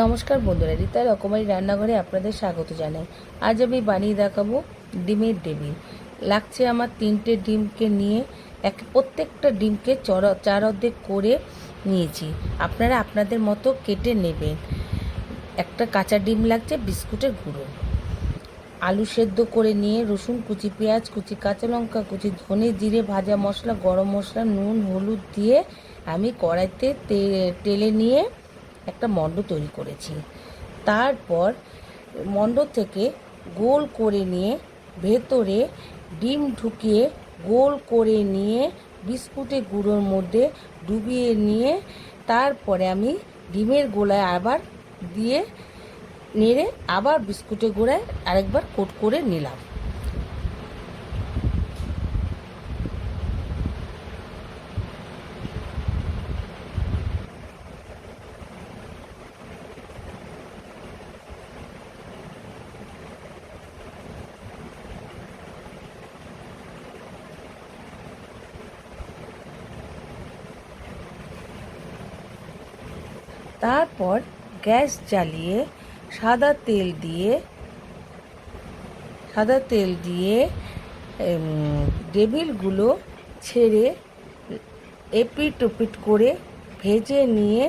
নমস্কার বন্ধুরা, রীতা রকমারি রান্নাঘরে আপনাদের স্বাগত জানাই। আজ আমি বানিয়ে দেখাবো ডিমের ডেবি লাগছে আমার তিনটে ডিমকে নিয়ে এক, প্রত্যেকটা ডিমকে চর, চার অর্ধেক করে নিয়েছি। আপনারা আপনাদের মতো কেটে নেবেন। একটা কাঁচা ডিম লাগছে, বিস্কুটের গুঁড়ো। আলু সেদ্ধ করে নিয়ে রসুন, কুচি পেঁয়াজ, কুচি কাঁচা লঙ্কা, কুচি ধনে জিরে, ভাজা মশলা, গরম মশলা, নুন, হলুদ দিয়ে আমি কড়াইতে তেলে নিয়ে একটা মণ্ড তৈরি করেছি। তারপর মণ্ড থেকে গোল করে নিয়ে ভেতরে ডিম ঢুকিয়ে গোল করে নিয়ে বিস্কুটের গুঁড়োর মধ্যে ডুবিয়ে নিয়ে তারপরে আমি ডিমের গোলায় আবার দিয়ে নেড়ে আবার বিস্কুটের গুঁড়ায় আরেকবার কোট করে নিলাম। তারপর গ্যাস জ্বালিয়ে সাদা তেল দিয়ে, সাদা তেল দিয়ে ডেবিলগুলো ছেড়ে এপিট ওপিট করে ভেজে নিয়ে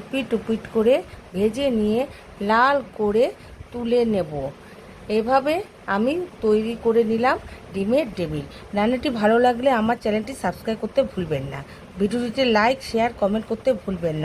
এপিট ওপিট করে ভেজে নিয়ে লাল করে তুলে নেব। এভাবে আমি তৈরি করে নিলাম ডিমের ডেবিল রান্নাটি ভালো লাগলে আমার চ্যানেলটি সাবস্ক্রাইব করতে ভুলবেন না। ভিডিওটিতে লাইক, শেয়ার, কমেন্ট করতে ভুলবেন না।